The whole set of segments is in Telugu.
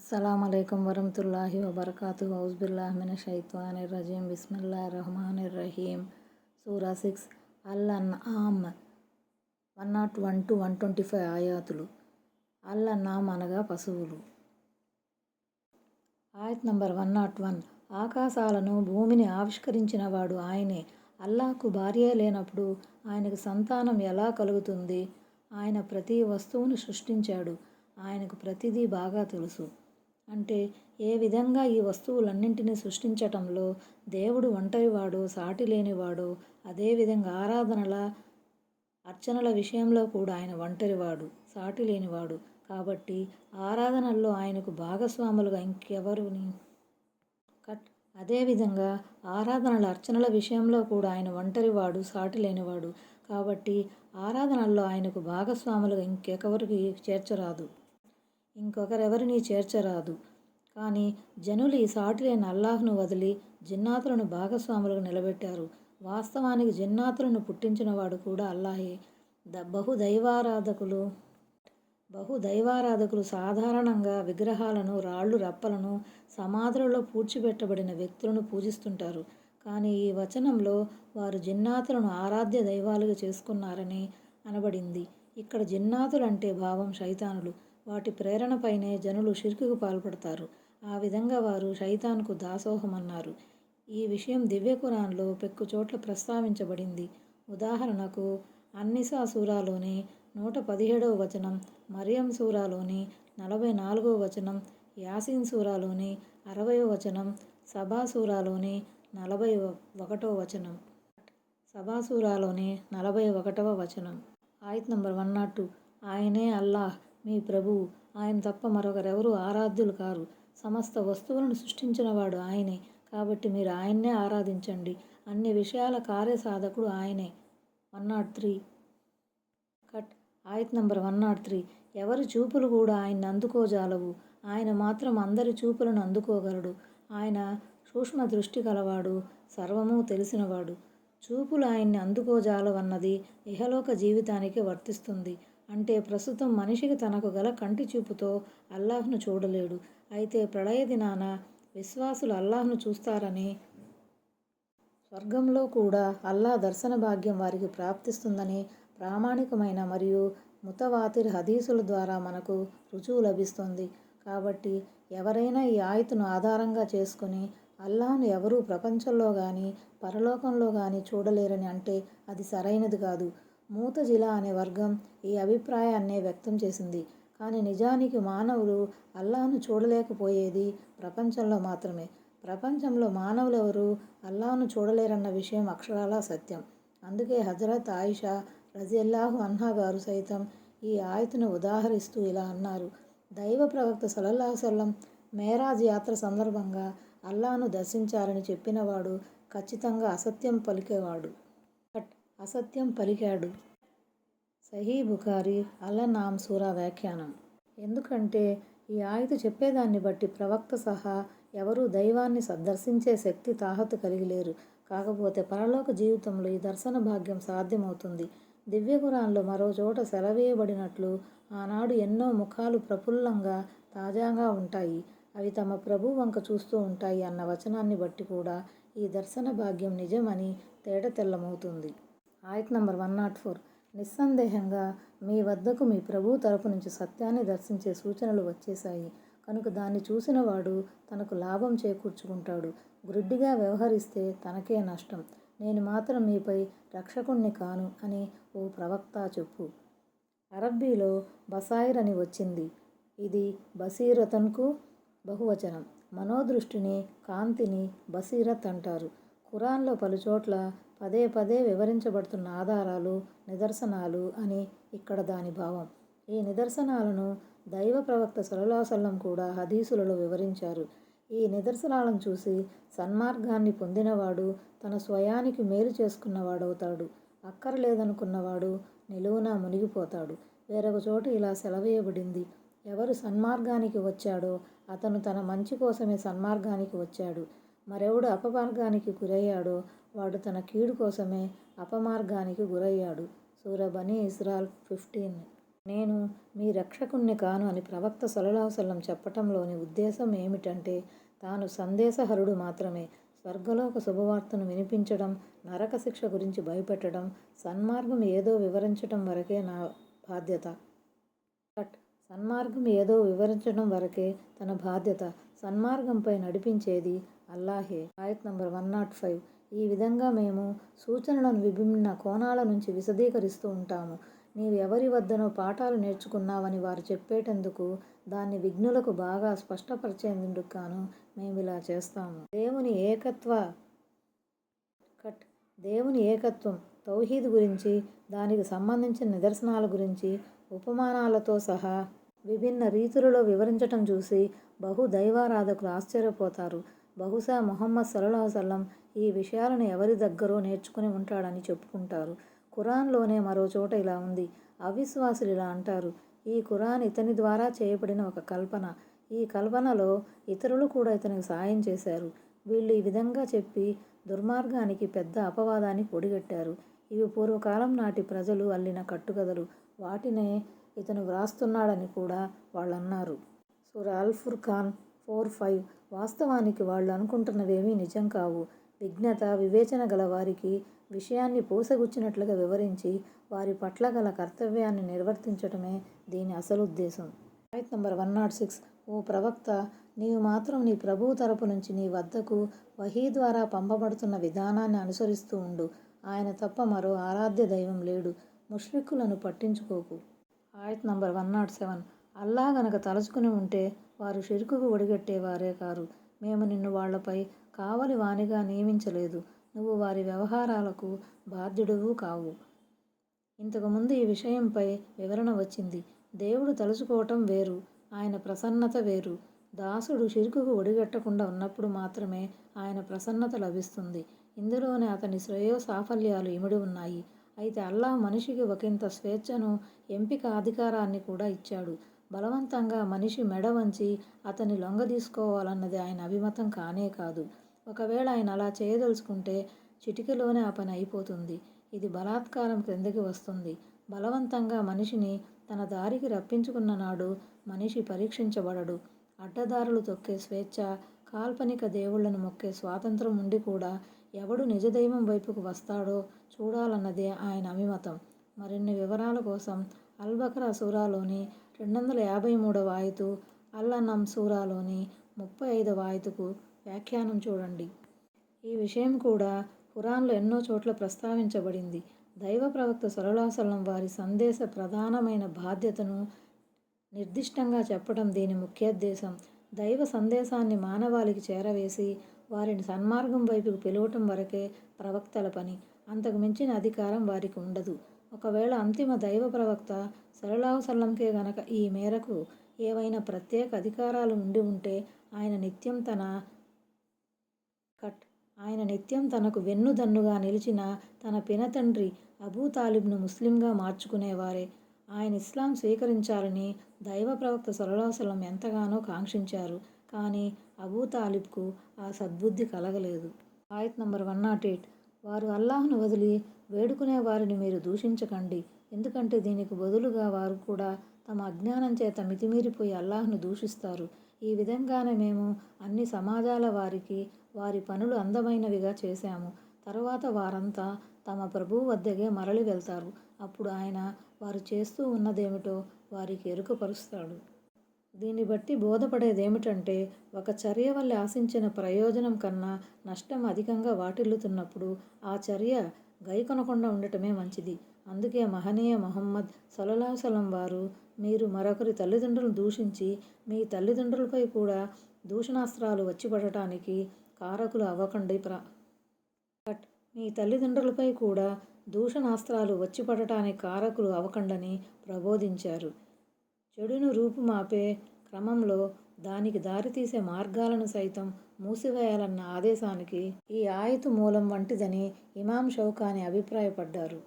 అస్సలం అయికం వరహతుల్లాహి వబర్కాతు హౌజ్బిల్లాహమిన షైత్వాని రజీం బిస్మిల్లా రహమాన్ రహీం సూరా సిక్స్. అల్ అన్ ఆమ్ one nought one to one twenty five ఆయాతులు. అల్ అన్నామ్ అనగా పశువులు. ఆయత్ నంబర్ వన్ నాట్ వన్. ఆకాశాలను భూమిని ఆవిష్కరించిన వాడు ఆయనే. అల్లాహకు భార్య లేనప్పుడు ఆయనకు సంతానం ఎలా కలుగుతుంది? ఆయన ప్రతి వస్తువును సృష్టించాడు. ఆయనకు ప్రతిదీ బాగా తెలుసు. అంటే ఏ విధంగా ఈ వస్తువులన్నింటినీ సృష్టించటంలో దేవుడు ఒంటరివాడు సాటి లేనివాడు అదేవిధంగా ఆరాధనల అర్చనల విషయంలో కూడా ఆయన ఒంటరివాడు సాటి లేనివాడు. కాబట్టి ఆరాధనల్లో ఆయనకు భాగస్వాములుగా ఇంకెవరుని కట్ అదేవిధంగా ఆరాధనల అర్చనల విషయంలో కూడా ఆయన ఒంటరివాడు సాటి లేనివాడు. కాబట్టి ఆరాధనల్లో ఆయనకు భాగస్వాములుగా ఇంకెవరికి చేర్చరాదు. ఇంకొకరెవరిని చేర్చరాదు. కానీ జనులు ఈ సాటిలేని అల్లాహ్ను వదిలి జిన్నాతులను భాగస్వాములుగా నిలబెట్టారు. వాస్తవానికి జిన్నాతులను పుట్టించినవాడు కూడా అల్లాహే. ద బహుదైవారాధకులు బహుదైవారాధకులు సాధారణంగా విగ్రహాలను రాళ్ళు రప్పలను సమాధులలో పూడ్చిపెట్టబడిన వ్యక్తులను పూజిస్తుంటారు. కానీ ఈ వచనంలో వారు జిన్నాతులను ఆరాధ్య దైవాలుగా చేసుకున్నారని అనబడింది. ఇక్కడ జిన్నాతులంటే భావం శైతానులు. వాటి ప్రేరణపైనే జనులు షిర్కుకు పాల్పడతారు. ఆ విధంగా వారు శైతాన్కు దాసోహమన్నారు. ఈ విషయం దివ్య కురాన్లో పెక్కు చోట్ల ప్రస్తావించబడింది. ఉదాహరణకు అన్నిసా సూరాలోని నూట పదిహేడవ వచనం మరియం సూరాలోని నలభై నాలుగవ వచనం యాసిన్ సూరాలోని అరవయో వచనం సభాసూరాలోని నలభై ఒకటవ వచనం. సభాసూరాలోని నలభై ఒకటవ వచనం. ఆయత్ నంబర్ వన్ నాట్ టూ. ఆయనే అల్లాహ్. మీ ప్రభువు ఆయన తప్ప మరొకరెవరూ ఆరాధ్యులు కారు. సమస్త వస్తువులను సృష్టించినవాడు ఆయనే. కాబట్టి మీరు ఆయన్నే ఆరాధించండి. అన్ని విషయాల కార్యసాధకుడు ఆయనే. One nought three. కట్. ఆయత్ నంబర్ వన్ నాట్ త్రీ. ఎవరి చూపులు కూడా ఆయన్ని అందుకోజాలవు. ఆయన మాత్రం అందరి చూపులను అందుకోగలడు. ఆయన సూక్ష్మ దృష్టి కలవాడు సర్వము తెలిసినవాడు. చూపులు ఆయన్ని అందుకోజాలవన్నది ఇహలోక జీవితానికి వర్తిస్తుంది. అంటే ప్రస్తుతం మనిషికి తనకు గల కంటి చూపుతో అల్లాహ్ను చూడలేడు. అయితే ప్రళయ దినాన విశ్వాసులు అల్లాహ్ను చూస్తారని స్వర్గంలో కూడా అల్లా దర్శన భాగ్యం వారికి ప్రాప్తిస్తుందని ప్రామాణికమైన మరియు ముతవాతిర్ హదీసుల ద్వారా మనకు రుజువు లభిస్తుంది. కాబట్టి ఎవరైనా ఈ ఆయతను ఆధారంగా చేసుకుని అల్లాహ్ను ఎవరూ ప్రపంచంలో కానీ పరలోకంలో కానీ చూడలేరని అంటే అది సరైనది కాదు. మూతజిలా అనే వర్గం ఈ అభిప్రాయాన్నే వ్యక్తం చేసింది. కానీ నిజానికి మానవులు అల్లాహ్ను చూడలేకపోయేది ప్రపంచంలో మాత్రమే. ప్రపంచంలో మానవులెవరూ అల్లాహ్ను చూడలేరన్న విషయం అక్షరాలా సత్యం. అందుకే హజరత్ ఆయిషా రజియల్లాహు అన్హా గారు సైతం ఈ ఆయతను ఉదాహరిస్తూ ఇలా అన్నారు. దైవ ప్రవక్త సలల్లాహసల్లం మేరాజ్ యాత్ర సందర్భంగా అల్లాను దర్శించారని చెప్పినవాడు ఖచ్చితంగా అసత్యం పలికేవాడు. అసత్యం పలికాడు. సహీ బుఖారి అల్లనామ్ సూరా వ్యాఖ్యానం. ఎందుకంటే ఈ ఆయత చెప్పేదాన్ని బట్టి ప్రవక్త సహా ఎవరూ దైవాన్ని దర్శించే శక్తి తాహతు కలిగి లేరు కాకపోతే పరలోక జీవితంలో ఈ దర్శన భాగ్యం సాధ్యమవుతుంది. దివ్యపురాణంలో మరోచోట మరో చోట సెలవేయబడినట్లు ఆనాడు ఎన్నో ముఖాలు ప్రఫుల్లంగా తాజాగా ఉంటాయి. అవి తమ ప్రభు వంక చూస్తూ ఉంటాయి అన్న వచనాన్ని బట్టి కూడా ఈ దర్శన భాగ్యం నిజమని తేట తెల్లమవుతుంది ఆయత్ నంబర్ వన్ నాట్ ఫోర్. నిస్సందేహంగా మీ వద్దకు మీ ప్రభువు తరపు నుంచి సత్యాన్ని దర్శించే సూచనలు వచ్చేశాయి. కనుక దాన్ని చూసిన వాడు తనకు లాభం చేకూర్చుకుంటాడు. గ్రుడ్డిగా వ్యవహరిస్తే తనకే నష్టం. నేను మాత్రం మీపై రక్షకుణ్ణి కాను అని ఓ ప్రవక్త చెప్పు. అరబ్బీలో బసాయిర్ అని వచ్చింది. ఇది బసీరతన్కు బహువచనం. మనోదృష్టిని కాంతిని బసీరత్ అంటారు. ఖురాన్లో పలుచోట్ల పదే పదే వివరించబడుతున్న ఆధారాలు నిదర్శనాలు అని ఇక్కడ దాని భావం. ఈ నిదర్శనాలను దైవ ప్రవక్త సలలాసల్లం కూడా హదీసులలో వివరించారు. ఈ నిదర్శనాలను చూసి సన్మార్గాన్ని పొందినవాడు తన స్వయానికి మేలు చేసుకున్నవాడవుతాడు. అక్కరలేదనుకున్నవాడు నిలువునా మునిగిపోతాడు. వేరొక చోట ఇలా సెలవేయబడింది. ఎవరు సన్మార్గానికి వచ్చాడో అతను తన మంచి కోసమే సన్మార్గానికి వచ్చాడు. మరెవడు అపమార్గానికి గురయ్యాడో వాడు తన కీడు కోసమే అపమార్గానికి గురయ్యాడు. సూరబని ఇస్రాల్ ఫిఫ్టీన్. నేను మీ రక్షకుణ్ణి కాను అని ప్రవక్త సలలాహసల్లం చెప్పటంలోని ఉద్దేశం ఏమిటంటే తాను సందేశహరుడు మాత్రమే. స్వర్గలోక శుభవార్తను వినిపించడం నరక శిక్ష గురించి భయపెట్టడం సన్మార్గం ఏదో వివరించడం వరకే నా బాధ్యత. బట్ సన్మార్గం ఏదో వివరించడం వరకే తన బాధ్యత. సన్మార్గంపై నడిపించేది అల్లాహే. ఆయత్ నంబర్ వన్ నాట్ ఫైవ్. ఈ విధంగా మేము సూచనలను విభిన్న కోణాల నుంచి విశదీకరిస్తూ ఉంటాము. నీవు ఎవరి వద్దనో పాఠాలు నేర్చుకున్నావని వారు చెప్పేటందుకు దాన్ని విఘ్నులకు బాగా స్పష్టపరిచేందుకు గాను మేము ఇలా చేస్తాము. దేవుని ఏకత్వ కట్ దేవుని ఏకత్వం తౌహీద్ గురించి దానికి సంబంధించిన నిదర్శనాల గురించి ఉపమానాలతో సహా విభిన్న రీతులలో వివరించటం చూసి బహు దైవారాధకులు ఆశ్చర్యపోతారు. బహుశా మొహమ్మద్ సల్లాహు సల్లం ఈ విషయాలను ఎవరి దగ్గరో నేర్చుకుని ఉంటాడని చెప్పుకుంటారు. ఖురాన్లోనే మరో చోట ఇలా ఉంది. అవిశ్వాసులు ఇలా అంటారు. ఈ ఖురాన్ ఇతని ద్వారా చేయబడిన ఒక కల్పన. ఈ కల్పనలో ఇతరులు కూడా ఇతనికి సాయం చేశారు. వీళ్ళు ఈ విధంగా చెప్పి దుర్మార్గానికి పెద్ద అపవాదాన్ని పొడిగట్టారు. ఇవి పూర్వకాలం నాటి ప్రజలు అల్లిన కట్టుకథలు. వాటినే ఇతను వ్రాస్తున్నాడని కూడా వాళ్ళన్నారు. అన్నారు అల్ఫుర్ ఖాన్ ఫోర్ ఫైవ్ వాస్తవానికి వాళ్ళు అనుకుంటున్నవేమీ నిజం కావు. విజ్ఞత వివేచన గల వారికి విషయాన్ని పూసగుచ్చినట్లుగా వివరించి వారి పట్ల గల కర్తవ్యాన్ని నిర్వర్తించటమే దీని అసలు ఉద్దేశం. Point number one nought six ఓ ప్రవక్త నీవు మాత్రం నీ ప్రభువు తరపు నుంచి నీ వద్దకు వహీ ద్వారా పంపబడుతున్న విధానాన్ని అనుసరిస్తూ ఉండు. ఆయన తప్ప మరో ఆరాధ్య దైవం లేడు. ముష్రిక్కులను పట్టించుకోకు. ఆయత్ నంబర్ వన్ నాట్ సెవెన్ అల్లా గనక తలుచుకుని ఉంటే వారు షిరుకుకు ఒడిగట్టేవారే కారు. మేము నిన్ను వాళ్ళపై కావలి వానిగా నియమించలేదు. నువ్వు వారి వ్యవహారాలకు బాధ్యుడువు కావు. ఇంతకుముందు ఈ విషయంపై వివరణ వచ్చింది. దేవుడు తలుచుకోవటం వేరు. ఆయన ప్రసన్నత వేరు. దాసుడు షిరుకుకు ఒడిగట్టకుండా ఉన్నప్పుడు మాత్రమే ఆయన ప్రసన్నత లభిస్తుంది. ఇందులోనే అతని శ్రేయో సాఫల్యాలు ఇమిడి ఉన్నాయి. అయితే అల్లాహ్ మనిషికి ఒకంత స్వేచ్ఛను ఎంపిక అధికారాన్ని కూడా ఇచ్చాడు. బలవంతంగా మనిషి మెడ వంచి అతన్ని లొంగదీసుకోవాలన్నది ఆయన అభిమతం కానే కాదు. ఒకవేళ ఆయన అలా చేయదలుచుకుంటే చిటికలోనే ఆ పని అయిపోతుంది. ఇది బలాత్కారం క్రిందకి వస్తుంది. బలవంతంగా మనిషిని తన దారికి రప్పించుకున్న నాడు మనిషి పరీక్షించబడడు. అడ్డదారులు తొక్కే స్వేచ్ఛ కాల్పనిక దేవుళ్ళను మొక్కే స్వాతంత్రం ఉండి కూడా ఎవడు నిజదైవం వైపుకు వస్తాడో చూడాలన్నదే ఆయన అభిమతం. మరిన్ని వివరాల కోసం అల్బకరా సూరాలోని రెండు వందల యాభై మూడవ ఆయతు అల్లన్నం సూరాలోని ముప్పై ఐదవ ఆయతుకు వ్యాఖ్యానం చూడండి. ఈ విషయం కూడా ఖురాన్లో ఎన్నో చోట్ల ప్రస్తావించబడింది. దైవ ప్రవక్త సరళాసలం వారి సందేశ ప్రధానమైన బాధ్యతను నిర్దిష్టంగా చెప్పడం దీని ముఖ్యోద్దేశం. దైవ సందేశాన్ని మానవాళికి చేరవేసి వారిని సన్మార్గం వైపుకు పిలవటం వరకే ప్రవక్తల పని. అంతకు మించిన అధికారం వారికి ఉండదు. ఒకవేళ అంతిమ దైవ ప్రవక్త సల్లంకే గనక ఈ మేరకు ఏవైనా ప్రత్యేక అధికారాలు ఉండి ఉంటే ఆయన నిత్యం తన కట్ ఆయన నిత్యం తనకు వెన్నుదన్నుగా నిలిచిన తన పినతండ్రి అబూ తాలిబ్ను ముస్లింగా మార్చుకునేవారే. ఆయన ఇస్లాం స్వీకరించాలని దైవ ప్రవక్త సొలలాసలం ఎంతగానో కాంక్షించారు. కానీ అబూ తాలిబ్కు ఆ సద్బుద్ధి కలగలేదు. ఆయత్ నంబర్ వన్ నాట్ ఎయిట్. వారు అల్లాహ్ను వదిలి వేడుకునే వారిని మీరు దూషించకండి. ఎందుకంటే దీనికి బదులుగా వారు కూడా తమ అజ్ఞానం చేత మితిమీరిపోయి అల్లాహ్ను దూషిస్తారు. ఈ విధంగానే మేము అన్ని సమాజాల వారికి వారి పనులు అందమైనవిగా చేశాము. తర్వాత వారంతా తమ ప్రభువు వద్దకే మరలి వెళ్తారు. అప్పుడు ఆయన వారు చేస్తూ ఉన్నదేమిటో వారికి ఎరుకపరుస్తాడు. దీన్ని బట్టి బోధపడేదేమిటంటే ఒక చర్య వల్ల ఆశించిన ప్రయోజనం కన్నా నష్టం అధికంగా వాటిల్లుతున్నప్పుడు ఆ చర్య గైకొనకుండా ఉండటమే మంచిది. అందుకే మహనీయ మొహమ్మద్ సొలలాసలం వారు మీరు మరొకరి తల్లిదండ్రులను దూషించి మీ తల్లిదండ్రులపై కూడా దూషణాస్త్రాలు వచ్చిపడటానికి కారకులు అవ్వకండి. ప్ర బట్ మీ తల్లిదండ్రులపై కూడా దూషణాస్త్రాలు వచ్చిపడటానికి కారకులు అవ్వకండని ప్రబోధించారు. చెడును రూపుమాపే క్రమంలో దానికి దారితీసే మార్గాలను సైతం మూసివేయాలన్న ఆదేశానికి ఈ ఆయతు మూలం వంటిదని ఇమాం షౌకాని అభిప్రాయపడ్డారు.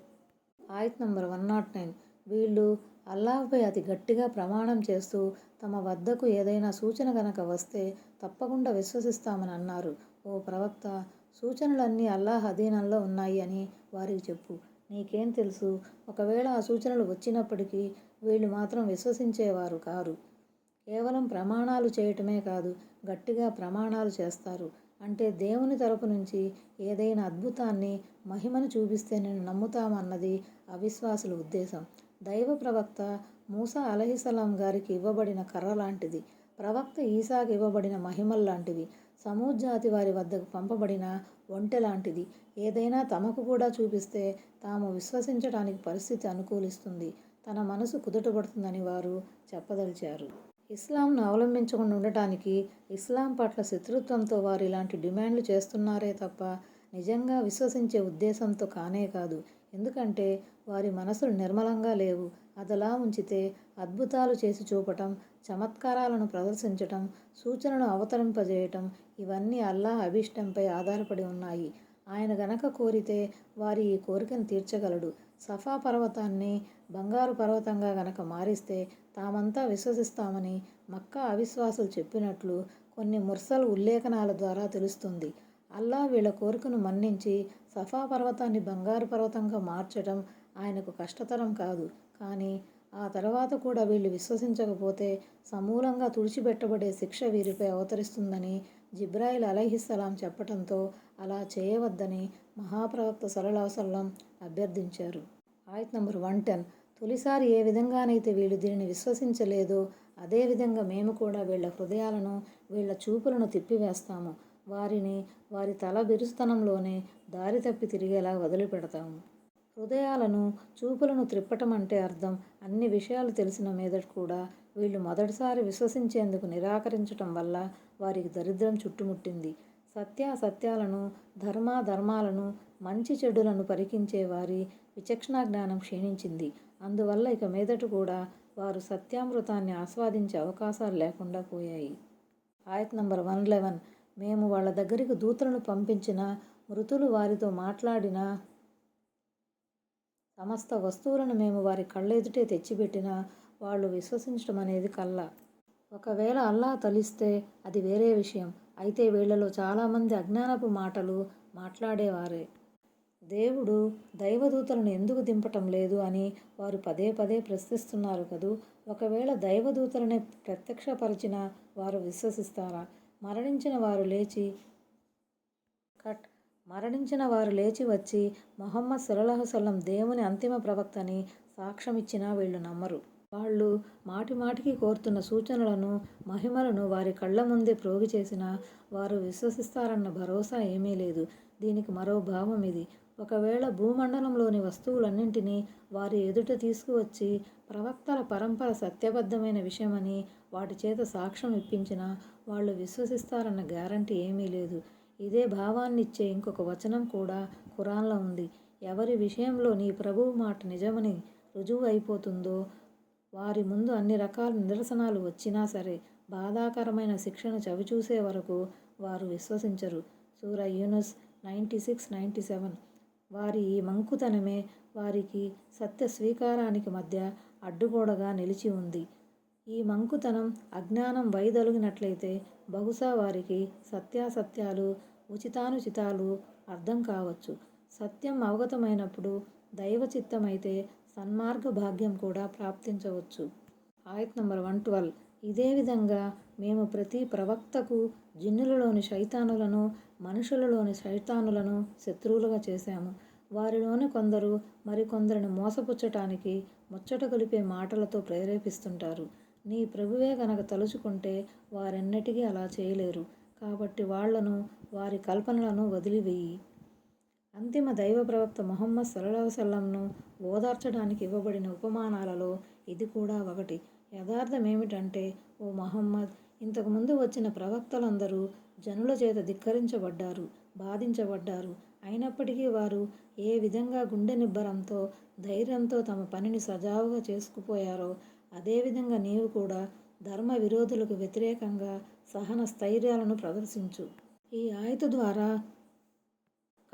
ఆయత్ నంబర్ వన్ నాట్ నైన్. వీళ్ళు అల్లాహ్పై అతి గట్టిగా ప్రమాణం చేస్తూ తమ వద్దకు ఏదైనా సూచన గనక వస్తే తప్పకుండా విశ్వసిస్తామని అన్నారు. ఓ ప్రవక్త సూచనలన్నీ అల్లాహ్ అధీనంలో ఉన్నాయి అని వారికి చెప్పు. నీకేం తెలుసు? ఒకవేళ ఆ సూచనలు వచ్చినప్పటికీ వీళ్ళు మాత్రం విశ్వసించేవారు కారు. కేవలం ప్రమాణాలు చేయటమే కాదు గట్టిగా ప్రమాణాలు చేస్తారు. అంటే దేవుని తరపు నుంచి ఏదైనా అద్భుతాన్ని మహిమను చూపిస్తే నేను నమ్ముతామన్నది అవిశ్వాసుల ఉద్దేశం. దైవ ప్రవక్త మూసా అలహిసలాం గారికి ఇవ్వబడిన కర్ర లాంటిది. ప్రవక్త ఈసాకి ఇవ్వబడిన మహిమల్ లాంటివి. జాతి వారి వద్దకు పంపబడిన ఒంటె లాంటిది. ఏదైనా తమకు కూడా చూపిస్తే తాము విశ్వసించడానికి పరిస్థితి అనుకూలిస్తుంది. తన మనసు కుదుటపడుతుందని వారు చెప్పదలిచారు. ఇస్లాంను అవలంబించకుండా ఉండటానికి ఇస్లాం పట్ల శత్రుత్వంతో వారు ఇలాంటి డిమాండ్లు చేస్తున్నారే తప్ప నిజంగా విశ్వసించే ఉద్దేశంతో కానే కాదు. ఎందుకంటే వారి మనసులు నిర్మలంగా లేవు. అదలా ఉంచితే అద్భుతాలు చేసి చూపటం చమత్కారాలను ప్రదర్శించటం సూచనను అవతరింపజేయటం ఇవన్నీ అల్లాహ్ అభీష్టంపై ఆధారపడి ఉన్నాయి. ఆయన గనక కోరితే వారి ఈ కోరికను తీర్చగలడు. సఫా పర్వతాన్ని బంగారు పర్వతంగా గనక మారిస్తే తామంతా విశ్వసిస్తామని మక్కా అవిశ్వాసులు చెప్పినట్లు కొన్ని ముర్సల్ ఉల్లేఖనాల ద్వారా తెలుస్తుంది. అల్లా వీళ్ళ కోరికను మన్నించి సఫా పర్వతాన్ని బంగారు పర్వతంగా మార్చడం ఆయనకు కష్టతరం కాదు. కానీ ఆ తర్వాత కూడా వీళ్ళు విశ్వసించకపోతే సమూలంగా తుడిచిపెట్టబడే శిక్ష వీరిపై అవతరిస్తుందని జిబ్రాయిల్ అలహిస్సలాం చెప్పటంతో అలా చేయవద్దని మహాప్రవక్త సలలాసల్లం అభ్యర్థించారు. ఆయత్ నంబర్ వన్ టెన్. తొలిసారి ఏ విధంగానైతే వీళ్ళు దీనిని విశ్వసించలేదో అదేవిధంగా మేము కూడా వీళ్ళ హృదయాలను వీళ్ళ చూపులను తిప్పివేస్తాము. వారిని వారి తల బిరుస్తనంలోనే దారి తప్పి తిరిగేలా వదిలిపెడతాము. హృదయాలను చూపులను త్రిప్పటం అంటే అర్థం అన్ని విషయాలు తెలిసిన మీదట కూడా వీళ్ళు మొదటిసారి విశ్వసించేందుకు నిరాకరించటం వల్ల వారికి దరిద్రం చుట్టుముట్టింది. సత్యాసత్యాలను ధర్మాధర్మాలను మంచి చెడులను పరికించే వారి విచక్షణా జ్ఞానం క్షీణించింది. అందువల్ల ఇక మీదట కూడా వారు సత్యామృతాన్ని ఆస్వాదించే అవకాశాలు లేకుండా పోయాయి. ఆయత్ నంబర్ వన్ లెవెన్ మేము వాళ్ళ దగ్గరికి దూతలను పంపించిన మృతులు వారితో మాట్లాడిన సమస్త వస్తువులను మేము వారి కళ్ళెదుటే తెచ్చిపెట్టిన వాళ్ళు విశ్వసించడం అనేది కల్లా. ఒకవేళ అల్లా తలిస్తే అది వేరే విషయం. అయితే వీళ్ళలో చాలామంది అజ్ఞానపు మాటలు మాట్లాడేవారే. దేవుడు దైవదూతలను ఎందుకు దింపటం లేదు అని వారు పదే పదే ప్రశ్నిస్తున్నారు కదూ? ఒకవేళ దైవదూతలని ప్రత్యక్షపరిచిన వారు విశ్వసిస్తారా? మరణించిన వారు లేచి కట్. మరణించిన వారు లేచి వచ్చి మొహమ్మద్ సులహసల్లం దేవుని అంతిమ ప్రవక్తని సాక్ష్యమిచ్చినా వీళ్ళు నమ్మరు. వాళ్ళు మాటి మాటికి కోరుతున్న సూచనలను మహిమలను వారి కళ్ళ ముందే ప్రోగి చేసిన వారు విశ్వసిస్తారన్న భరోసా ఏమీ లేదు. దీనికి మరో భావం ఇది. ఒకవేళ భూమండలంలోని వస్తువులన్నింటినీ వారి ఎదుట తీసుకువచ్చి ప్రవక్తల పరంపర సత్యబద్ధమైన విషయమని వాటి చేత సాక్ష్యం ఇప్పించినా వాళ్ళు విశ్వసిస్తారన్న గ్యారంటీ ఏమీ లేదు. ఇదే భావాన్నిచ్చే ఇంకొక వచనం కూడా ఖురాన్లో ఉంది. ఎవరి విషయంలో నీ ప్రభువు మాట నిజమని రుజువు అయిపోతుందో వారి ముందు అన్ని రకాల నిదర్శనాలు వచ్చినా సరే బాధాకరమైన శిక్షను చవిచూసే వరకు వారు విశ్వసించరు. సూర యూనుస్ నైంటీ సిక్స్ నైంటీ సెవెన్ వారి ఈ మంకుతనమే వారికి సత్య స్వీకారానికి మధ్య అడ్డుగోడగా నిలిచి ఉంది. ఈ మంకుతనం అజ్ఞానం వైదొలిగినట్లయితే బహుశా వారికి సత్యాసత్యాలు ఉచితానుచితాలు అర్థం కావచ్చు. సత్యం అవగతమైనప్పుడు దైవ చిత్తమైతే సన్మార్గ భాగ్యం కూడా ప్రాప్తించవచ్చు. ఆయత్ నంబర్ వన్ ట్వెల్వ్. ఇదే విధంగా మేము ప్రతి ప్రవక్తకు జిన్నులలోని శైతానులను మనుషులలోని శైతానులను శత్రువులుగా చేశాము. వారిలోని కొందరు మరికొందరిని మోసపుచ్చటానికి ముచ్చట కలిపే మాటలతో ప్రేరేపిస్తుంటారు. నీ ప్రభువే గనక తలుచుకుంటే వారెన్నటికీ అలా చేయలేరు. కాబట్టి వాళ్ళను వారి కల్పనలను వదిలివేయి. అంతిమ దైవ ప్రవక్త మొహమ్మద్ సల్లాహసల్లంను ఓదార్చడానికి ఇవ్వబడిన ఉపమానాలలో ఇది కూడా ఒకటి. యథార్థమేమిటంటే ఓ మహమ్మద్ ఇంతకుముందు వచ్చిన ప్రవక్తలందరూ జనుల చేత ధిక్కరించబడ్డారు బాధించబడ్డారు. అయినప్పటికీ వారు ఏ విధంగా గుండె నిబ్బరంతో ధైర్యంతో తమ పనిని సజావుగా చేసుకుపోయారో అదేవిధంగా నీవు కూడా ధర్మ విరోధులకు వ్యతిరేకంగా సహన స్థైర్యాలను ప్రదర్శించు. ఈ ఆయత ద్వారా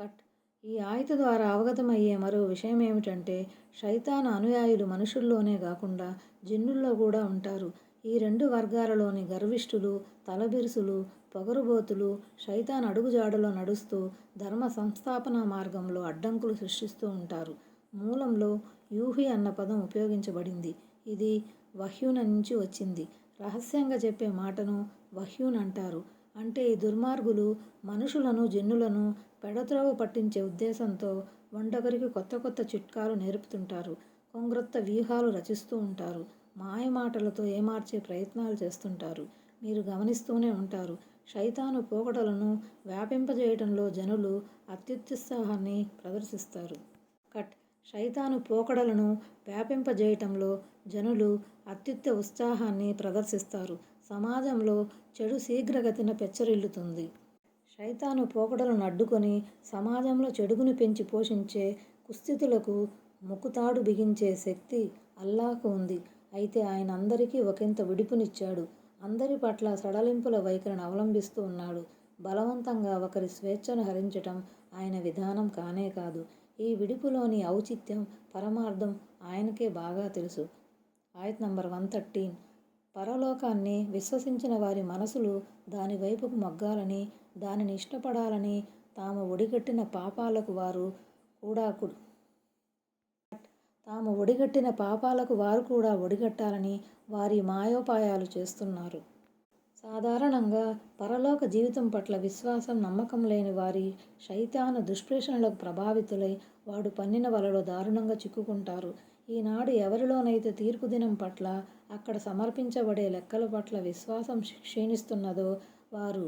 కట్. ఈ ఆయత ద్వారా అవగతమయ్యే మరో విషయం ఏమిటంటే శైతాన అనుయాయులు మనుషుల్లోనే కాకుండా జిన్నుల్లో కూడా ఉంటారు. ఈ రెండు వర్గాలలోని గర్విష్ఠులు తలబిరుసులు పొగరుబోతులు శైతాన్ అడుగుజాడలో నడుస్తూ ధర్మ సంస్థాపన మార్గంలో అడ్డంకులు సృష్టిస్తూ ఉంటారు. మూలంలో యూహి అన్న పదం ఉపయోగించబడింది. ఇది వహ్యున నుంచి వచ్చింది. రహస్యంగా చెప్పే మాటను వహ్యూన్ అంటారు. అంటే ఈ దుర్మార్గులు మనుషులను జన్నులను పెడత్రోవ పట్టించే ఉద్దేశంతో వంటొకరికి కొత్త కొత్త చిట్కాలు నేర్పుతుంటారు. కొంగ్రొత్త వ్యూహాలు రచిస్తూ ఉంటారు. మాయ మాటలతో ఏమార్చే ప్రయత్నాలు చేస్తుంటారు. మీరు గమనిస్తూనే ఉంటారు. శైతాను పోకడలను వ్యాపింపజేయటంలో జనులు అత్యుత్సాహాన్ని ప్రదర్శిస్తారు. కట్. శైతాను పోకడలను వ్యాపింపజేయటంలో జనులు అత్యుత్త ఉత్సాహాన్ని ప్రదర్శిస్తారు. సమాజంలో చెడు శీఘ్రగతిన పెచ్చరిల్లుతుంది. శైతాను పోకడలను అడ్డుకొని సమాజంలో చెడుగును పెంచి పోషించే కుస్థితులకు ముక్కుతాడు బిగించే శక్తి అల్లాకు ఉంది. అయితే ఆయన అందరికీ ఒకంత విడుపునిచ్చాడు. అందరి పట్ల సడలింపుల వైఖరిని అవలంబిస్తూ ఉన్నాడు. బలవంతంగా ఒకరి స్వేచ్ఛను హరించటం ఆయన విధానం కానే కాదు. ఈ విడుపులోని ఔచిత్యం పరమార్థం ఆయనకే బాగా తెలుసు. ఆయత్ నంబర్ వన్ థర్టీన్. పరలోకాన్ని విశ్వసించిన వారి మనసులు దాని వైపుకు మొగ్గాలని దానిని ఇష్టపడాలని తాము ఒడిగట్టిన పాపాలకు వారు కూడా కు- తాము ఒడిగట్టిన పాపాలకు వారు కూడా ఒడిగట్టాలని వారి మాయోపాయాలు చేస్తున్నారు. సాధారణంగా పరలోక జీవితం పట్ల విశ్వాసం నమ్మకం లేని వారి శైతాన దుష్ప్రేషణలకు ప్రభావితులై వాడు పన్నిన వలలో దారుణంగా చిక్కుకుంటారు. ఈనాడు ఎవరిలోనైతే తీర్పు దినం పట్ల అక్కడ సమర్పించబడే లెక్కల పట్ల విశ్వాసం క్షీణిస్తున్నదో వారు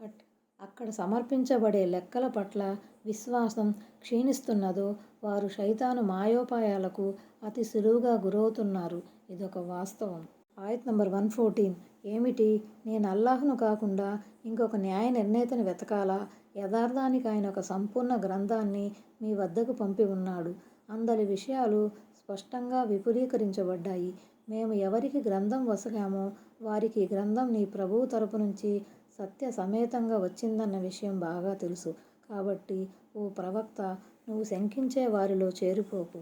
కట్ అక్కడ సమర్పించబడే లెక్కల పట్ల విశ్వాసం క్షీణిస్తున్నదో వారు శైతాను మాయోపాయాలకు అతి సులువుగా గురవుతున్నారు. ఇదొక వాస్తవం. ఆయత్ నంబర్ వన్ ఫోర్టీన్. ఏమిటి? నేను అల్లాహ్ను కాకుండా ఇంకొక న్యాయ నిర్ణేతను వెతకాలా? యథార్థానికి ఆయన ఒక సంపూర్ణ గ్రంథాన్ని మీ వద్దకు పంపి ఉన్నాడు. అందరి విషయాలు స్పష్టంగా విపులీకరించబడ్డాయి. మేము ఎవరికి గ్రంథం వసగామో వారికి ఈ గ్రంథం నీ ప్రభువు తరపు నుంచి సత్య సమేతంగా వచ్చిందన్న విషయం బాగా తెలుసు. కాబట్టి ఓ ప్రవక్త నువ్వు శంకించే వారిలో చేరిపోకు.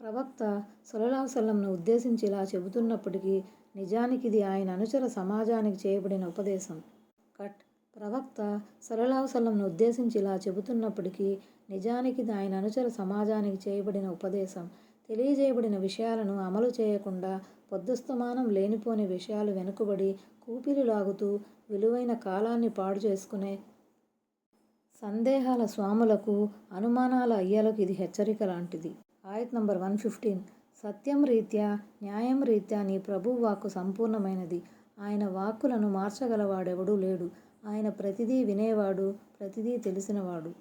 ప్రవక్త సులలాసలంను ఉద్దేశించి ఇలా చెబుతున్నప్పటికీ నిజానికి ఇది ఆయన అనుచర సమాజానికి చేయబడిన ఉపదేశం. కట్. ప్రవక్త సలలావసలంను ఉద్దేశించి ఇలా చెబుతున్నప్పటికీ నిజానికి ఇది ఆయన అనుచర సమాజానికి చేయబడిన ఉపదేశం. తెలియజేయబడిన విషయాలను అమలు చేయకుండా పొద్దుస్తమానం లేనిపోని విషయాలు వెనుకబడి కూపిరి లాగుతూ విలువైన కాలాన్ని పాడు చేసుకునే సందేహాల స్వాములకు అనుమానాల అయ్యలకు ఇది హెచ్చరిక లాంటిది. ఆయత్ నంబర్ వన్ ఫిఫ్టీన్. సత్యం రీత్యా న్యాయం రీత్యా నీ ప్రభు వాక్కు సంపూర్ణమైనది. ఆయన వాక్కులను మార్చగలవాడెవడూ లేడు. ఆయన ప్రతిదీ వినేవాడు ప్రతిదీ తెలిసినవాడు.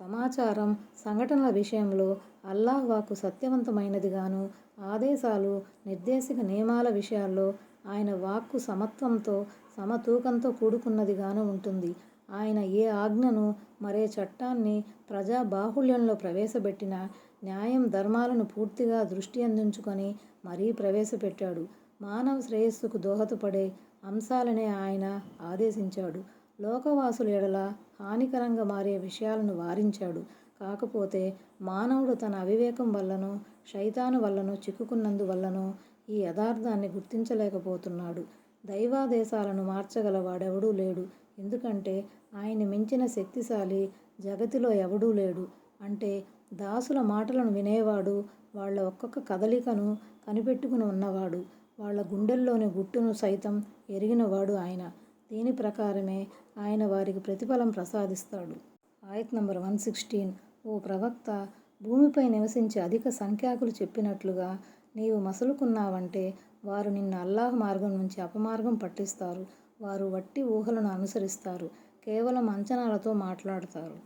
సమాచారం సంఘటనల విషయంలో అల్లాహ్ వాక్కు సత్యవంతమైనదిగాను ఆదేశాలు నిర్దేశక నియమాల విషయాల్లో ఆయన వాక్కు సమత్వంతో సమతూకంతో కూడుకున్నదిగాను ఉంటుంది. ఆయన ఏ ఆజ్ఞను మరే చట్టాన్ని ప్రజా బాహుళ్యంలో ప్రవేశపెట్టిన న్యాయం ధర్మాలను పూర్తిగా దృష్టి అందించుకొని మరీ ప్రవేశపెట్టాడు. మానవ శ్రేయస్సుకు దోహదపడే అంశాలనే ఆయన ఆదేశించాడు. లోకవాసుల ఎడల హానికరంగా మారే విషయాలను వారించాడు. కాకపోతే మానవుడు తన అవివేకం వల్లనో శైతాను వల్లనో చిక్కుకున్నందువల్లనో ఈ యథార్థాన్ని గుర్తించలేకపోతున్నాడు. దైవాదేశాలను మార్చగలవాడెవడూ లేడు. ఎందుకంటే ఆయన మించిన శక్తిశాలి జగతిలో ఎవడూ లేడు. అంటే దాసుల మాటలను వినేవాడు వాళ్ళ ఒక్కొక్క కదలికను కనిపెట్టుకుని ఉన్నవాడు వాళ్ళ గుండెల్లోని గుట్టును సైతం ఎరిగినవాడు ఆయన. దీని ప్రకారమే ఆయన వారికి ప్రతిఫలం ప్రసాదిస్తాడు. ఆయత్ నంబర్ వన్ సిక్స్టీన్. ఓ ప్రవక్త భూమిపై నివసించే అధిక సంఖ్యాకులు చెప్పినట్లుగా నీవు మసలుకున్నావంటే వారు నిన్ను అల్లాహ్ మార్గం నుంచి అపమార్గం పట్టిస్తారు. వారు వట్టి ఊహలను అనుసరిస్తారు. కేవలం అంచనాలతో మాట్లాడతారు.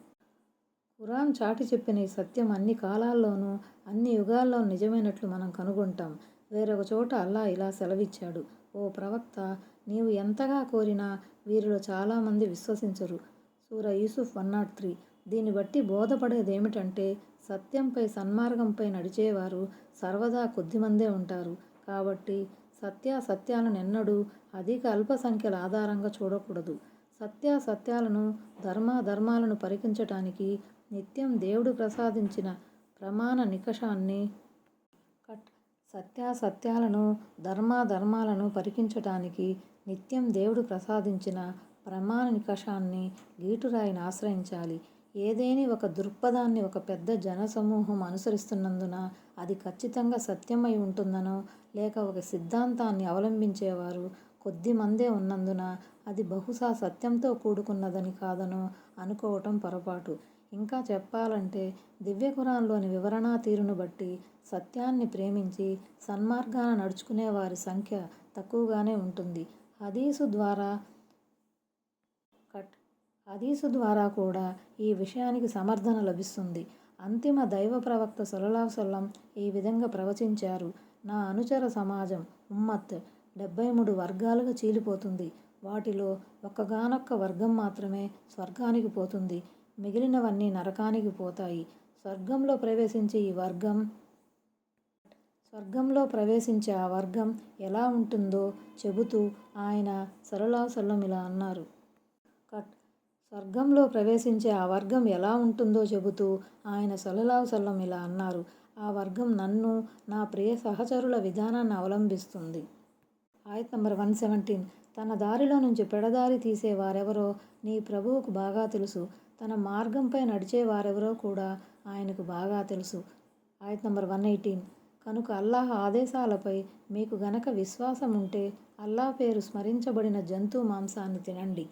ఖురాన్ చాటి చెప్పిన ఈ సత్యం అన్ని కాలాల్లోనూ అన్ని యుగాల్లో నిజమైనట్లు మనం కనుగొంటాం. వేరొక చోట అల్లా ఇలా సెలవిచ్చాడు. ఓ ప్రవక్త నీవు ఎంతగా కోరినా వీరిలో చాలామంది విశ్వసించరు. సూర యూసుఫ్ వన్ నాట్ త్రీ. దీన్ని బట్టి బోధపడేదేమిటంటే సత్యంపై సన్మార్గంపై నడిచేవారు సర్వదా కొద్దిమందే ఉంటారు. కాబట్టి సత్యాసత్యాలను ఎన్నడూ అధిక అల్ప సంఖ్యల ఆధారంగా చూడకూడదు. సత్యాసత్యాలను ధర్మాధర్మాలను పరికించటానికి నిత్యం దేవుడు ప్రసాదించిన ప్రమాణ నికషాన్ని కట్. సత్యాసత్యాలను ధర్మాధర్మాలను పరికించటానికి నిత్యం దేవుడు ప్రసాదించిన ప్రమాణ నికషాన్ని గీటురాయిని ఆశ్రయించాలి. ఏదేని ఒక దృక్పథాన్ని ఒక పెద్ద జనసమూహం అనుసరిస్తున్నందున అది ఖచ్చితంగా సత్యమై ఉంటుందనో లేక ఒక సిద్ధాంతాన్ని అవలంబించేవారు కొద్ది మందే ఉన్నందున అది బహుశా సత్యంతో కూడుకున్నదని కాదనో అనుకోవటం పొరపాటు. ఇంకా చెప్పాలంటే దివ్య ఖురాన్లోని వివరణా తీరును బట్టి సత్యాన్ని ప్రేమించి సన్మార్గాన నడుచుకునే వారి సంఖ్య తక్కువగానే ఉంటుంది. హదీసు ద్వారా కట్ హదీసు ద్వారా కూడా ఈ విషయానికి సమర్థన లభిస్తుంది. అంతిమ దైవ ప్రవక్త సల్లల్లాహు ఈ విధంగా ప్రవచించారు. నా అనుచర సమాజం ఉమ్మత్ డెబ్బై మూడు వర్గాలుగా చీలిపోతుంది. వాటిలో ఒక్కగానొక్క వర్గం మాత్రమే స్వర్గానికి పోతుంది. మిగిలినవన్నీ నరకానికి పోతాయి. స్వర్గంలో ప్రవేశించే ఈ వర్గం స్వర్గంలో ప్రవేశించే ఆ వర్గం ఎలా ఉంటుందో చెబుతూ ఆయన సరళాసరళం ఇలా అన్నారు. కట్ స్వర్గంలో ప్రవేశించే ఆ వర్గం ఎలా ఉంటుందో చెబుతూ ఆయన సల్లల్లాహు ఇలా అన్నారు. ఆ వర్గం నన్ను, నా ప్రియ సహచరుల విధానాన్ని అవలంబిస్తుంది. ఆయత్ నంబర్ వన్ సెవెంటీన్ తన దారిలో నుంచి పెడదారి తీసే వారెవరో నీ ప్రభువుకు బాగా తెలుసు. తన మార్గంపై నడిచే వారెవరో కూడా ఆయనకు బాగా తెలుసు. ఆయత్ నంబర్ వన్ ఎయిటీన్ కనుక అల్లాహ్ ఆదేశాలపై మీకు గనక విశ్వాసముంటే అల్లాహ్ పేరు స్మరించబడిన జంతు మాంసాన్ని తినండి.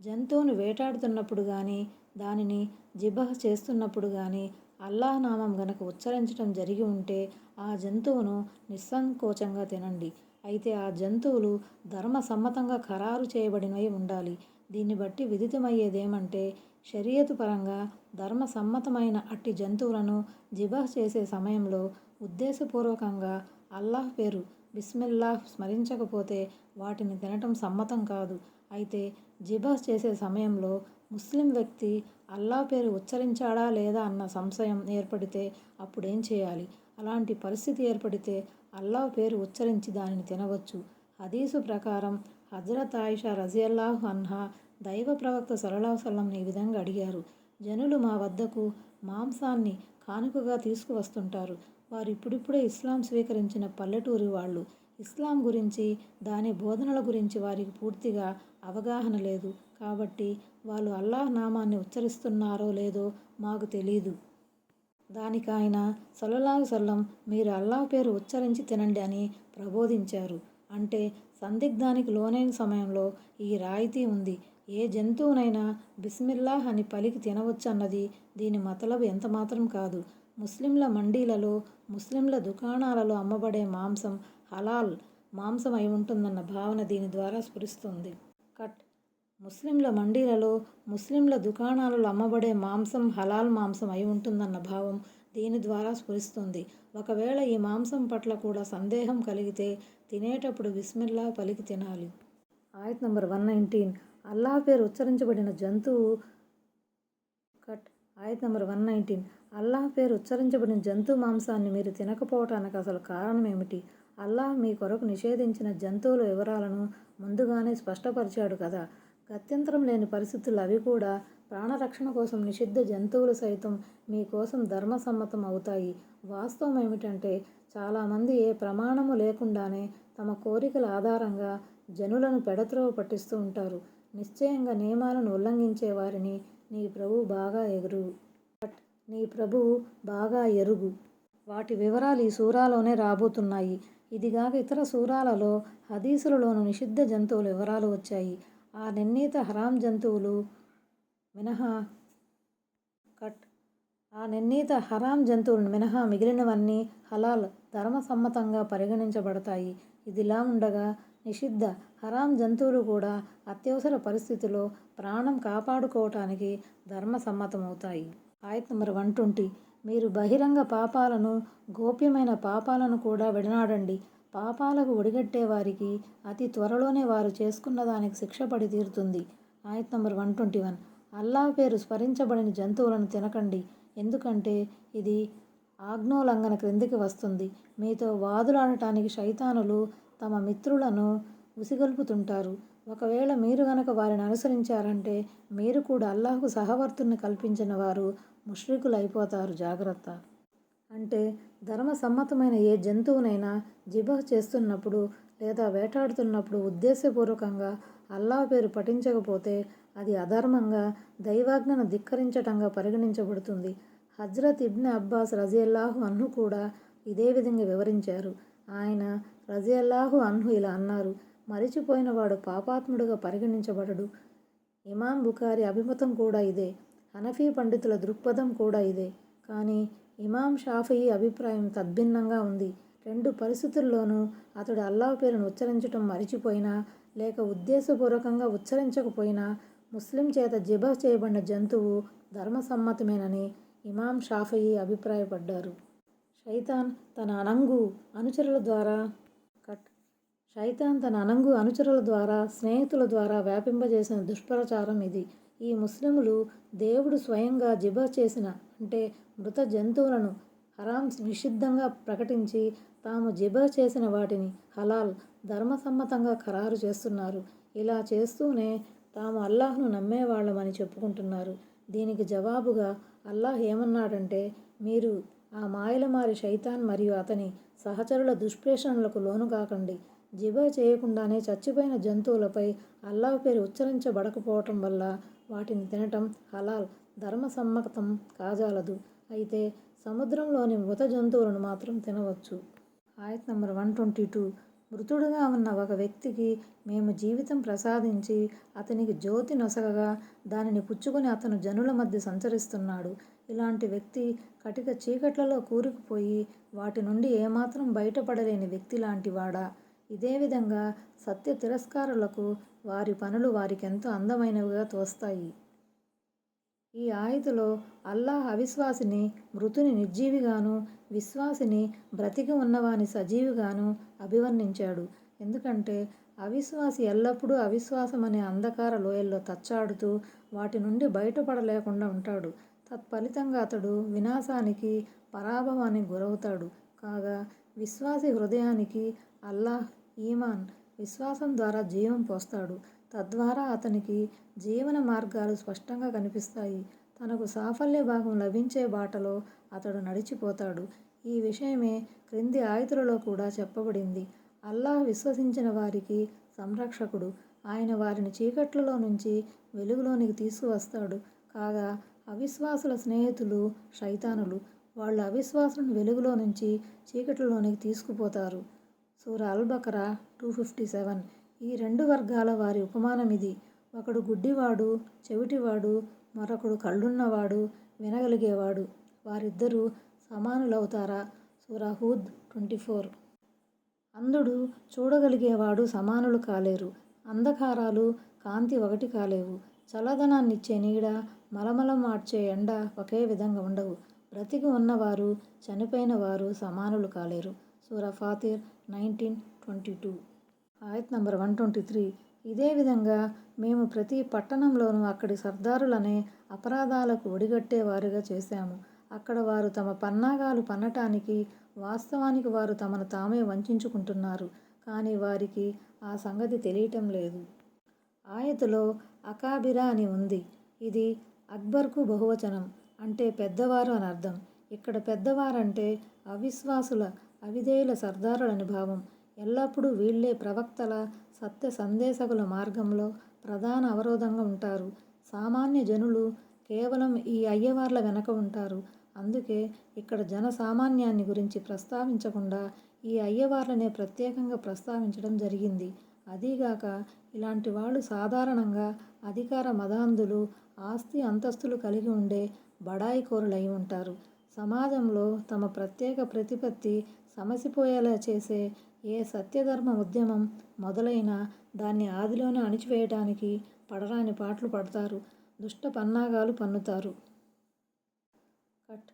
జంతువును వేటాడుతున్నప్పుడు కానీ దానిని జిబహ చేస్తున్నప్పుడు కానీ అల్లాహ్ నామం గనక ఉచ్చరించడం జరిగి ఉంటే ఆ జంతువును నిస్సంకోచంగా తినండి. అయితే ఆ జంతువులు ధర్మ సమ్మతంగా ఖరారు చేయబడినవి ఉండాలి. దీన్ని బట్టి విదితమయ్యేదేమంటే షరియతు పరంగా ధర్మ సమ్మతమైన అట్టి జంతువులను జిబాహ్ చేసే సమయంలో ఉద్దేశపూర్వకంగా అల్లాహ్ పేరు బిస్మిల్లాహ్ స్మరించకపోతే వాటిని తినటం సమ్మతం కాదు. అయితే జిబహ్ చేసే సమయంలో ముస్లిం వ్యక్తి అల్లాహ్ పేరు ఉచ్చరించాడా లేదా అన్న సంశయం ఏర్పడితే అప్పుడేం చేయాలి? అలాంటి పరిస్థితి ఏర్పడితే అల్లాహ్ పేరు ఉచ్చరించి దానిని తినవచ్చు. హదీసు ప్రకారం హజరత్ ఆయిషా రజియల్లాహు అన్హా దైవ ప్రవక్త సల్లల్లాహు ఈ విధంగా అడిగారు. జనులు మా వద్దకు మాంసాన్ని కానుకగా తీసుకువస్తుంటారు. వారు ఇప్పుడిప్పుడే ఇస్లాం స్వీకరించిన పల్లెటూరి వాళ్ళు. ఇస్లాం గురించి, దాని బోధనల గురించి వారికి పూర్తిగా అవగాహన లేదు. కాబట్టి వాళ్ళు అల్లాహ్ నామాన్ని ఉచ్చరిస్తున్నారో లేదో మాకు తెలీదు. దానికాయన సల్లల్లాహు మీరు అల్లాహ్ పేరు ఉచ్చరించి తినండి అని ప్రబోధించారు. అంటే సందిగ్ధానికి లోనైన సమయంలో ఈ రాయితీ ఉంది. ఏ జంతువునైనా బిస్మిల్లాహ్ అని పలికి తినవచ్చన్నది దీని మతలబు ఎంతమాత్రం కాదు. ముస్లింల మండీలలో, ముస్లింల దుకాణాలలో అమ్మబడే మాంసం హలాల్ మాంసం అయి ఉంటుందన్న భావన దీని ద్వారా స్ఫురిస్తుంది. కట్ ముస్లింల మండీలలో, ముస్లింల దుకాణాలలో అమ్మబడే మాంసం హలాల్ మాంసం అయి ఉంటుందన్న భావం దీని ద్వారా స్ఫురిస్తుంది. ఒకవేళ ఈ మాంసం పట్ల కూడా సందేహం కలిగితే తినేటప్పుడు విస్మిల్లా పలికి తినాలి. ఆయత్ నంబర్ వన్ నైన్టీన్ అల్లాహ్ పేరు ఉచ్చరించబడిన జంతువు కట్ ఆయత్ నంబర్ వన్ నైన్టీన్ అల్లాహ్ పేరు ఉచ్చరించబడిన జంతువు మాంసాన్ని మీరు తినకపోవటానికి అసలు కారణం ఏమిటి అల్లాహ్ మీ కొరకు నిషేధించిన జంతువుల వివరాలను ముందుగానే స్పష్టపరిచాడు కదా. గత్యంతరం లేని పరిస్థితులు అవి కూడా ప్రాణరక్షణ కోసం నిషిద్ధ జంతువులు సైతం మీ కోసం ధర్మ సమ్మతం అవుతాయి. వాస్తవమేమిటంటే చాలామంది ఏ ప్రమాణము లేకుండానే తమ కోరికల ఆధారంగా జనులను పెడత్రోవ పట్టిస్తూ ఉంటారు. నిశ్చయంగా నియమాలను ఉల్లంఘించే వారిని నీ ప్రభువు బాగా ఎగురు బట్ నీ ప్రభువు బాగా ఎరుగు. వాటి వివరాలు ఈ సూరాలోనే రాబోతున్నాయి. ఇదిగాక ఇతర సూరాలలో, హదీసులలోనూ నిషిద్ధ జంతువుల వివరాలు వచ్చాయి. ఆ నిర్ణీత హరాం జంతువులు మినహా కట్ ఆ నిర్ణీత హరాం జంతువులను మినహా మిగిలినవన్నీ హలాల్ ధర్మసమ్మతంగా పరిగణించబడతాయి. ఇదిలా ఉండగా నిషిద్ధ, హరాం జంతువులు కూడా అత్యవసర పరిస్థితిలో ప్రాణం కాపాడుకోవటానికి ధర్మసమ్మతమవుతాయి ఆయత్ నెంబర్ వన్ ట్వంటీ మీరు బహిరంగ పాపాలను, గోప్యమైన పాపాలను కూడా విడనాడండి. పాపాలకు ఒడిగట్టేవారికి అతి త్వరలోనే వారు చేసుకున్న దానికి శిక్ష పడి తీరుతుంది. ఆయత్ నంబర్ వన్ ట్వంటీ వన్ అల్లాహ్ పేరు స్మరించబడిన జంతువులను తినకండి. ఎందుకంటే ఇది ఆజ్ఞోల్లంఘన క్రిందికి వస్తుంది. మీతో వాదులాడటానికి శైతానులు తమ మిత్రులను ఉసిగొల్పుతుంటారు. ఒకవేళ మీరు గనక వారిని అనుసరించారంటే మీరు కూడా అల్లాహ్కు సహవర్తుల్ని కల్పించిన వారు ముష్రికులు అయిపోతారు జాగ్రత్త. అంటే ధర్మసమ్మతమైన ఏ జంతువునైనా జిబహ్ చేస్తున్నప్పుడు లేదా వేటాడుతున్నప్పుడు ఉద్దేశపూర్వకంగా అల్లా పేరు పఠించకపోతే అది అధర్మంగా దైవాజ్ఞను ధిక్కరించటంగా పరిగణించబడుతుంది. హజ్రత్ ఇబ్న్ అబ్బాస్ రజియల్లాహు అన్హు కూడా ఇదే విధంగా వివరించారు. ఆయన రజియల్లాహు అన్హు ఇలా అన్నారు మరిచిపోయిన వాడు పాపాత్ముడుగా పరిగణించబడడు. ఇమాం బుఖారి అభిమతం కూడా ఇదే. హనఫీ పండితుల దృక్పథం కూడా ఇదే. కానీ ఇమాం షాఫీ అభిప్రాయం తద్భిన్నంగా ఉంది. రెండు పరిస్థితుల్లోనూ అతడు అల్లాహ్ పేరును ఉచ్చరించటం మరిచిపోయినా లేక ఉద్దేశపూర్వకంగా ఉచ్చరించకపోయినా ముస్లిం చేత జిబహ్ చేయబడిన జంతువు ధర్మసమ్మతమేనని ఇమాం షాఫయి అభిప్రాయపడ్డారు. షైతాన్ తన అనంగు అనుచరుల ద్వారా కట్. షైతాన్ తన అనంగు అనుచరుల ద్వారా స్నేహితుల ద్వారా వ్యాపింపజేసిన దుష్ప్రచారం ఇది. ఈ ముస్లింలు దేవుడు స్వయంగా జిబా చేసిన అంటే మృత జంతువులను హరాం నిషిద్ధంగా ప్రకటించి తాము జిబా చేసిన వాటిని హలాల్ ధర్మసమ్మతంగా ఖరారు చేస్తున్నారు. ఇలా చేస్తూనే తాము అల్లాహ్ను నమ్మేవాళ్ళమని చెప్పుకుంటున్నారు. దీనికి జవాబుగా అల్లాహ్ ఏమన్నాడంటే మీరు ఆ మాయలమారి శైతాన్ మరియు అతని సహచరుల దుష్ప్రేషణలకు లోను కాకండి. జిబా చేయకుండానే చచ్చిపోయిన జంతువులపై అల్లాహ్ పేరు ఉచ్చరించబడకపోవటం వల్ల వాటిని తినటం హలాల్ ధర్మసమ్మతం కాజాలదు. అయితే సముద్రంలోని మృత జంతువులను మాత్రం తినవచ్చు. ఆయత్ నంబర్ వన్ ట్వంటీ టూ. మృతుడుగా ఉన్న ఒక వ్యక్తికి మేము జీవితం ప్రసాదించి అతనికి జ్యోతి నొసగగా దానిని పుచ్చుకొని అతను జనుల మధ్య సంచరిస్తున్నాడు. ఇలాంటి వ్యక్తి కటిక చీకట్లలో కూరుకుపోయి వాటి నుండి ఏమాత్రం బయటపడలేని వ్యక్తి లాంటివాడా ఇదే విధంగా సత్య తిరస్కారులకు వారి పనులు వారికెంతో అందమైనవిగా తోస్తాయి. ఈ ఆయుధలో అల్లాహ్ అవిశ్వాసిని మృతుని నిర్జీవిగాను విశ్వాసిని బ్రతికి ఉన్నవాని సజీవిగాను అభివర్ణించాడు. ఎందుకంటే అవిశ్వాసి ఎల్లప్పుడూ అవిశ్వాసం అనే అంధకార లోయల్లో తచ్చాడుతూ వాటి నుండి బయటపడలేకుండా ఉంటాడు. తత్ఫలితంగా అతడు వినాశానికి పరాభవానికి గురవుతాడు. కాగా విశ్వాసి హృదయానికి అల్లాహ్ ఈమాన్ విశ్వాసం ద్వారా జీవం పోస్తాడు. తద్వారా అతనికి జీవన మార్గాలు స్పష్టంగా కనిపిస్తాయి. తనకు సాఫల్య భాగం లభించే బాటలో అతడు నడిచిపోతాడు. ఈ విషయమే క్రింది ఆయుధులలో కూడా చెప్పబడింది. అల్లాహ్ విశ్వసించిన వారికి సంరక్షకుడు. ఆయన వారిని చీకట్లలో నుంచి వెలుగులోనికి తీసుకువస్తాడు. కాగా అవిశ్వాసుల స్నేహితులు శైతానులు. వాళ్ళ అవిశ్వాసులను వెలుగులో నుంచి చీకట్లలోనికి తీసుకుపోతారు. సూర అల్ బకరా టూ ఫిఫ్టీ సెవెన్. ఈ రెండు వర్గాల వారి ఉపమానం ఇది. ఒకడు గుడ్డివాడు చెవిటివాడు మరొకడు కళ్ళున్నవాడు వినగలిగేవాడు. వారిద్దరూ సమానులవుతారా? సూరాహూద్ ట్వంటీ ఫోర్. అంధుడు చూడగలిగేవాడు సమానులు కాలేరు. అంధకారాలు కాంతి ఒకటి కాలేవు. చల్లదనాన్నిచ్చే నీడ మలమలం మార్చే ఎండ ఒకే విధంగా ఉండవు. బ్రతికి ఉన్నవారు చనిపోయిన వారు సమానులు కాలేరు. సూరా ఫాతిర్ నైన్టీన్ ట్వంటీ టూ. ఆయత్ నంబర్ వన్ ట్వంటీ త్రీ. ఇదే విధంగా మేము ప్రతి పట్టణంలోనూ అక్కడి సర్దారులనే అపరాధాలకు ఒడిగట్టేవారుగా చేశాము. అక్కడ వారు తమ పన్నాగాలు పన్నటానికి వాస్తవానికి వారు తమను తామే వంచుకుంటున్నారు. కానీ వారికి ఆ సంగతి తెలియటం లేదు. ఆయతలో అకాబిరా అని ఉంది. ఇది అక్బర్కు బహువచనం. అంటే పెద్దవారు అని అర్థం. ఇక్కడ పెద్దవారంటే అవిశ్వాసుల అవిధేయుల సర్దారులని భావం. ఎల్లప్పుడూ వీళ్ళే ప్రవక్తల సత్య సందేశకుల మార్గంలో ప్రధాన అవరోధంగా ఉంటారు. సామాన్య జనులు కేవలం ఈ అయ్యవార్ల వెనక ఉంటారు. అందుకే ఇక్కడ జన సామాన్యాన్ని గురించి ప్రస్తావించకుండా ఈ అయ్యవార్లనే ప్రత్యేకంగా ప్రస్తావించడం జరిగింది. అదీగాక ఇలాంటి వాళ్ళు సాధారణంగా అధికార మదాంధులు ఆస్తి అంతస్తులు కలిగి ఉండే బడాయి కోరులై ఉంటారు. సమాజంలో తమ ప్రత్యేక ప్రతిపత్తి సమసిపోయేలా చేసే ఏ సత్యధర్మ ఉద్యమం మొదలైనా దాన్ని ఆదిలోనే అణిచివేయటానికి పడరాని పాటలు పడతారు. దుష్ట పన్నాగాలు పన్నుతారు. కట్.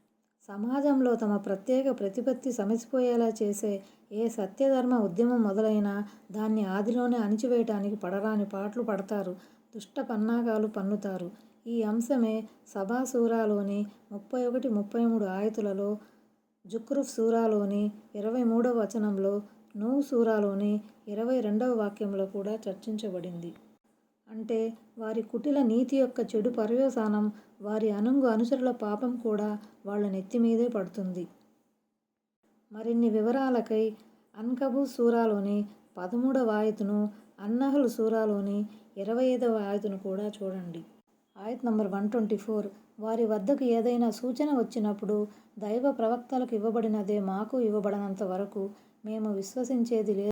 సమాజంలో తమ ప్రత్యేక ప్రతిపత్తి సమసిపోయేలా చేసే ఏ సత్యధర్మ ఉద్యమం మొదలైనా దాన్ని ఆదిలోనే అణిచివేయటానికి పడరాని పాటలు పడతారు. దుష్ట పన్నాగాలు పన్నుతారు. ఈ అంశమే సభాసూరాలోని ముప్పై ఒకటి ముప్పై మూడు ఆయతులలో జుక్రుఫ్ సూరాలోని ఇరవై మూడవ వచనంలో నూ సూరాలోని ఇరవై రెండవ వాక్యంలో కూడా చర్చించబడింది. అంటే వారి కుటిల నీతి యొక్క చెడు పర్యవసానం వారి అనుంగు అనుచరుల పాపం కూడా వాళ్ళ నెత్తి మీదే పడుతుంది. మరిన్ని వివరాలకై అన్కబు సూరాలోని పదమూడవ ఆయతును అన్నహల్ సూరాలోని ఇరవై ఐదవ ఆయతును కూడా చూడండి. ఆయత్ నంబర్ వన్ ట్వంటీ ఫోర్. వారి వద్దకు ఏదైనా సూచన వచ్చినప్పుడు దైవ ప్రవక్తలకు ఇవ్వబడినదే మాకు ఇవ్వబడనంత వరకు మేము విశ్వసించేది లేదు.